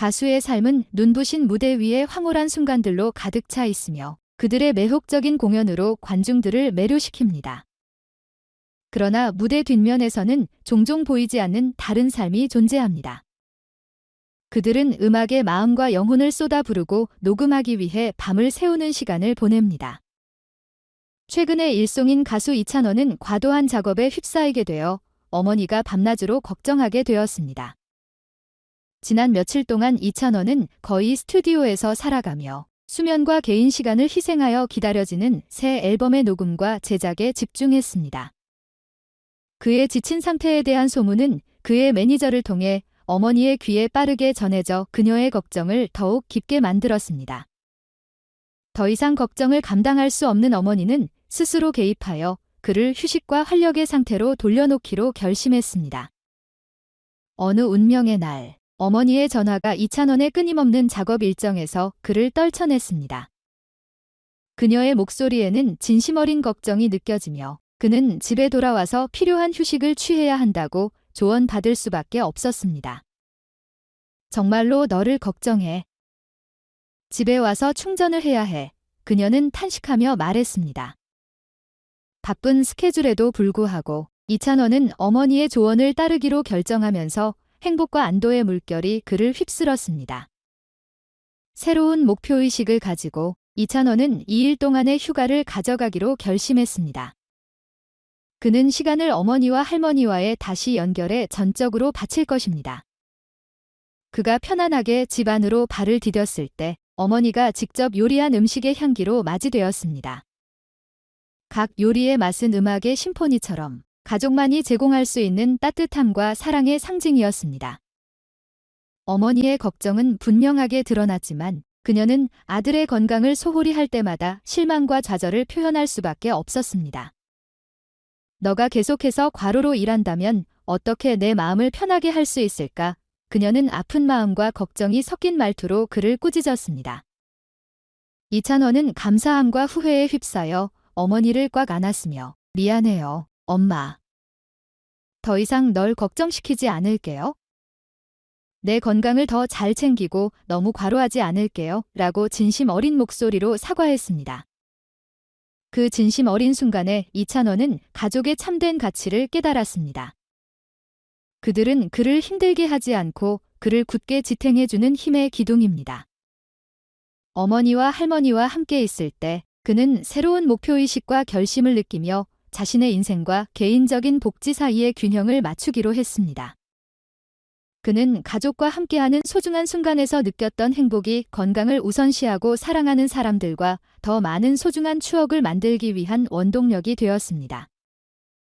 가수의 삶은 눈부신 무대 위에 황홀한 순간들로 가득 차 있으며 그들의 매혹적인 공연으로 관중들을 매료시킵니다. 그러나 무대 뒷면에서는 종종 보이지 않는 다른 삶이 존재합니다. 그들은 음악에 마음과 영혼을 쏟아 부르고 녹음하기 위해 밤을 새우는 시간을 보냅니다. 최근에 일송인 가수 이찬원은 과도한 작업에 휩싸이게 되어 어머니가 밤낮으로 걱정하게 되었습니다. 지난 며칠 동안 이찬원은 거의 스튜디오에서 살아가며 수면과 개인 시간을 희생하여 기다려지는 새 앨범의 녹음과 제작에 집중했습니다. 그의 지친 상태에 대한 소문은 그의 매니저를 통해 어머니의 귀에 빠르게 전해져 그녀의 걱정을 더욱 깊게 만들었습니다. 더 이상 걱정을 감당할 수 없는 어머니는 스스로 개입하여 그를 휴식과 활력의 상태로 돌려놓기로 결심했습니다. 어느 운명의 날, 어머니의 전화가 이찬원의 끊임없는 작업 일정에서 그를 떨쳐냈습니다. 그녀의 목소리에는 진심 어린 걱정이 느껴지며 그는 집에 돌아와서 필요한 휴식을 취해야 한다고 조언받을 수밖에 없었습니다. 정말로 너를 걱정해. 집에 와서 충전을 해야 해. 그녀는 탄식하며 말했습니다. 바쁜 스케줄에도 불구하고 이찬원은 어머니의 조언을 따르기로 결정하면서 행복과 안도의 물결이 그를 휩쓸었습니다. 새로운 목표의식을 가지고 이찬원은 2일 동안의 휴가를 가져가기로 결심했습니다. 그는 시간을 어머니와 할머니와의 다시 연결에 전적으로 바칠 것입니다. 그가 편안하게 집 안으로 발을 디뎠을 때 어머니가 직접 요리한 음식의 향기로 맞이되었습니다. 각 요리의 맛은 음악의 심포니처럼 가족만이 제공할 수 있는 따뜻함과 사랑의 상징이었습니다. 어머니의 걱정은 분명하게 드러났지만 그녀는 아들의 건강을 소홀히 할 때마다 실망과 좌절을 표현할 수밖에 없었습니다. 너가 계속해서 과로로 일한다면 어떻게 내 마음을 편하게 할 수 있을까? 그녀는 아픈 마음과 걱정이 섞인 말투로 그를 꾸짖었습니다. 이찬원은 감사함과 후회에 휩싸여 어머니를 꽉 안았으며 미안해요, 엄마. 더 이상 널 걱정시키지 않을게요. 내 건강을 더 잘 챙기고 너무 과로하지 않을게요. 라고 진심 어린 목소리로 사과했습니다. 그 진심 어린 순간에 이찬원은 가족의 참된 가치를 깨달았습니다. 그들은 그를 힘들게 하지 않고 그를 굳게 지탱해주는 힘의 기둥입니다. 어머니와 할머니와 함께 있을 때 그는 새로운 목표의식과 결심을 느끼며 자신의 인생과 개인적인 복지 사이의 균형을 맞추기로 했습니다. 그는 가족과 함께하는 소중한 순간에서 느꼈던 행복이 건강을 우선시하고 사랑하는 사람들과 더 많은 소중한 추억을 만들기 위한 원동력이 되었습니다.